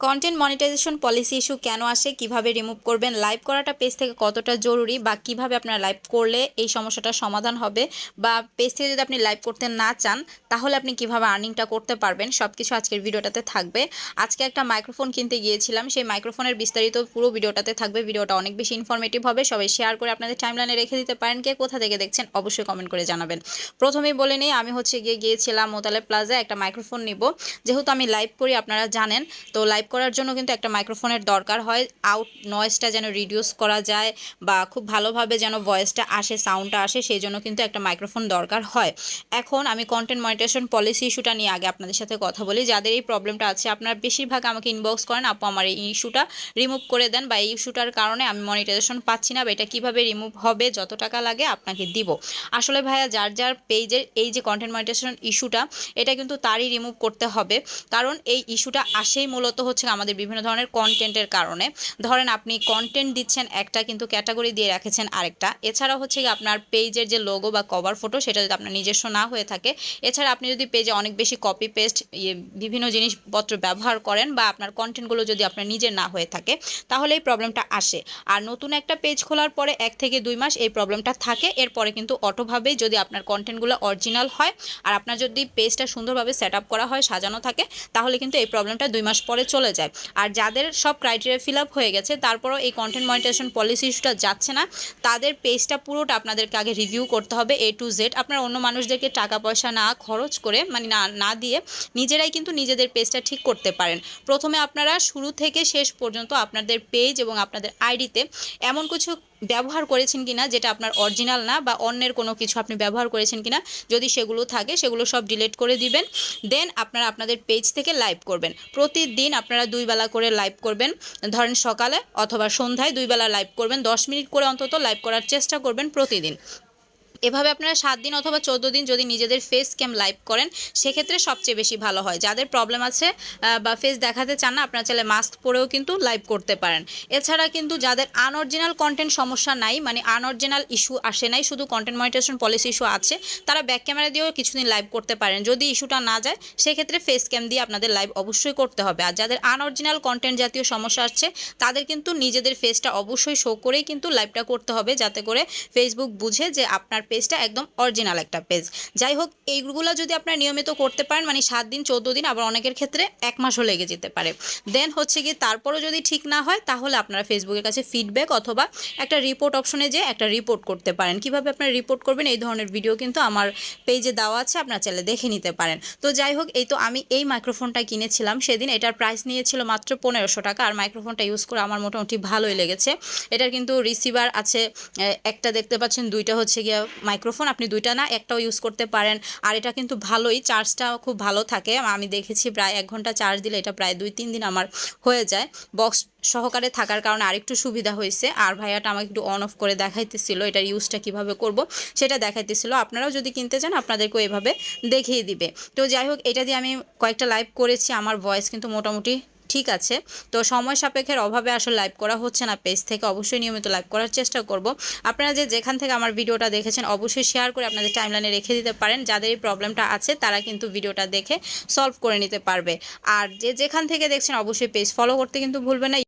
Content monetization policy issue কেন আসে? কীভাবে রিমুভ করবেন? লাইভ করাটা পেজ থেকে কতটা জরুরি? বা কীভাবে আপনারা লাইভ করলে এই সমস্যাটার সমাধান হবে? বা পেজ থেকে যদি আপনি লাইভ করতে না চান, তাহলে আপনি কীভাবে আর্নিংটা করতে পারবেন? সব কিছু আজকের ভিডিওটাতে থাকবে। আজকে একটা মাইক্রোফোন কিনতে গিয়েছিলাম। সেই মাইক্রোফোনের বিস্তারিত পুরো ভিডিওটাতে থাকবে। ভিডিওটা অনেক বেশি ইনফরমেটিভ হবে। সবাই শেয়ার করে আপনাদের টাইমলাইনে রেখে দিতে পারেন। কে কোথা থেকে দেখছেন, অবশ্যই কমেন্ট করে জানাবেন। প্রথমেই বলে নিই, আমি হচ্ছে গিয়ে গিয়েছিলাম মোতালে প্লাজা একটা মাইক্রোফোন নিব। যেহেতু আমি লাইভ করি, আপনারা জানেন। তো লাইভ করার জন্য কিন্তু একটা মাইক্রোফোনের দরকার হয়। আউট নয়েজটা যেন রিডিউস করা যায় বা খুব ভালোভাবে যেন ভয়েসটা আসে সাউন্ডটা আসে, সেই জন্য কিন্তু একটা মাইক্রোফোন দরকার হয়। এখন আমি কন্টেন্ট মনিটেশন পলিসি ইস্যুটা নিয়ে আগে আপনাদের সাথে কথা বলি। যাদের এই প্রবলেমটা আছে, আপনারা বেশিরভাগ আমাকে ইনবক্স করেন, আপু আমার এই ইস্যুটা রিমুভ করে দেন বা এই ইস্যুটার কারণে আমি মনিটাইজেশন পাচ্ছি না বা এটা কীভাবে রিমুভ হবে, যত টাকা লাগে আপনাকে দিব। আসলে ভাইয়া, যার যার পেজের এই যে কন্টেন্ট মনিটাইজেশন ইস্যুটা এটা কিন্তু তারই রিমুভ করতে হবে। কারণ এই ইস্যুটা আসেই মূলত হচ্ছে আমাদের বিভিন্ন ধরনের কন্টেন্টের কারণে। ধরেন আপনি কন্টেন্ট দিচ্ছেন একটা, কিন্তু ক্যাটাগরি দিয়ে রেখেছেন আরেকটা। এছাড়া হচ্ছে আপনার পেজের যে লোগো বা কভার ফটো সেটা যদি আপনার নিজস্ব না হয়ে থাকে, এছাড়া আপনি যদি পেজে অনেক বেশি কপি পেস্ট বিভিন্ন জিনিসপত্র ব্যবহার করেন বা আপনার কন্টেন্টগুলো যদি আপনার নিজের না হয়ে থাকে, তাহলে এই প্রবলেমটা আসে। আর নতুন একটা পেজ খোলার পরে এক থেকে দুই মাস এই প্রবলেমটা থাকে। এরপরে কিন্তু অটোভাবেই যদি আপনার কন্টেন্টগুলো অরিজিনাল হয়, আর আপনার যদি পেজটা সুন্দরভাবে সেট করা হয়, সাজানো থাকে, তাহলে কিন্তু এই প্রবলেমটা দুই মাস পরে চলে যায়। আর যাদের সব ক্রাইটেরিয়া ফিল আপ হয়ে গেছে, তারপরও এই কন্টেন্ট মনিটাইজেশন পলিসি ইস্যুটা যাচ্ছে না। তাদের পেজটা পুরোটা আপনাদেরকে আগে রিভিউ করতে হবে এ টু জেড আপনার অন্য মানুষদেরকে টাকা পয়সা না খরচ করে মানে না না দিয়ে নিজেরাই কিন্তু নিজেদের পেজটা ঠিক করতে পারেন। প্রথমে আপনারা শুরু থেকে শেষ পর্যন্ত আপনাদের পেজ এবং আপনাদের আইডিতে এমন কিছু ব্যবহার করেছেন কিনা, যেটা আপনার অরিজিনাল না বা অন্যের কোনো কিছু আপনি ব্যবহার করেছেন কিনা, যদি সেগুলো থাকে, সেগুলো সব ডিলিট করে দিবেন। দেন আপনারা আপনাদের পেজ থেকে লাইভ করবেন। প্রতিদিন আপনারা দুই বেলা করে লাইভ করবেন। ধরেন সকালে অথবা সন্ধ্যায় দুই বেলা লাইভ করবেন। দশ মিনিট করে অন্তত লাইভ করার চেষ্টা করবেন প্রতিদিন। এভাবে আপনারা সাত দিন অথবা চোদ্দ দিন যদি নিজেদের ফেস ক্যাম লাইভ করেন, সেক্ষেত্রে সবচেয়ে বেশি ভালো হয়। যাদের প্রবলেম আছে বা ফেস দেখাতে চান না, আপনারা চাইলে মাস্ক পরেও কিন্তু লাইভ করতে পারেন। এছাড়া কিন্তু যাদের আনঅরিজিনাল কন্টেন্ট সমস্যা নাই মানে আনঅরিজিনাল ইস্যু আসে নাই, শুধু কন্টেন্ট মনিটেশন পলিসি ইস্যু আছে, তারা ব্যাক ক্যামেরা দিয়েও কিছুদিন লাইভ করতে পারেন। যদি ইস্যুটা না যায়, সেক্ষেত্রে ফেস ক্যাম দিয়ে আপনাদের লাইভ অবশ্যই করতে হবে। আর যাদের আনঅরিজিনাল কন্টেন্ট জাতীয় সমস্যা আসছে, তাদের কিন্তু নিজেদের ফেসটা অবশ্যই শো করেই কিন্তু লাইভটা করতে হবে, যাতে করে ফেসবুক বুঝে যে আপনার পেজটা একদম অরিজিনাল একটা পেজ যাই হোক এইগুলো যদি আপনারা নিয়মিত করতে পারেন মানে সাত দিন, চোদ্দ দিন, আবার অনেকের ক্ষেত্রে এক মাসও লেগে যেতে পারে। দেন হচ্ছে কি তারপরও যদি ঠিক না হয়, তাহলে আপনারা ফেসবুকের কাছে ফিডব্যাক অথবা একটা রিপোর্ট অপশনে যে একটা রিপোর্ট করতে পারেন। কীভাবে আপনারা রিপোর্ট করবেন, এই ধরনের ভিডিও কিন্তু আমার পেজে দেওয়া আছে, আপনারা চ্যানেলে দেখে নিতে পারেন। তো যাই হোক এই তো আমি এই মাইক্রোফোনটা কিনেছিলাম। সেদিন এটার প্রাইস নিয়েছিল মাত্র পনেরোশো টাকা, আর মাইক্রোফোনটা ইউজ করে আমার মোটামুটি ভালোই লেগেছে। এটার কিন্তু রিসিভার আছে একটা দেখতে পাচ্ছেন, দুইটা হচ্ছে গিয়ে মাইক্রোফোন আপনি দুইটা না, একটাও ইউজ করতে পারেন। আর এটা কিন্তু ভালোই চার্জটা খুব ভালো থাকে। আমি দেখেছি প্রায় এক ঘণ্টা চার্জ দিলে এটা প্রায় দুই, তিন দিন আমার হয়ে যায়। বক্স সহকারে থাকার কারণে আরেকটু সুবিধা হয়েছে। আর ভাইয়াটা আমাকে একটু অন অফ করে দেখাইতেছিল এটার ইউজটা কীভাবে করব, সেটা দেখাইতেছিল। আপনারাও যদি কিনতে চান, আপনাদেরকেও এভাবে দেখিয়ে দিবে। তো যাই হোক, এটা দিয়ে আমি কয়েকটা লাইভ করেছি। আমার ভয়েস কিন্তু মোটামুটি ঠিক আছে। তো সময় সাপেক্ষের অভাবে আসলে লাইভ করা হচ্ছে না পেজ থেকে অবশ্যই নিয়মিত লাইভ করার চেষ্টা করব। আপনারা যে যেখান থেকে আমার ভিডিওটা দেখেছেন, অবশ্যই শেয়ার করে আপনাদের টাইমলাইনে রেখে দিতে পারেন। যাদের এই প্রবলেমটা আছে, তারা কিন্তু ভিডিওটা দেখে সলভ করে নিতে পারবে। আর যে যেখান থেকে দেখছেন, অবশ্যই পেজ ফলো করতে কিন্তু ভুলবেন না।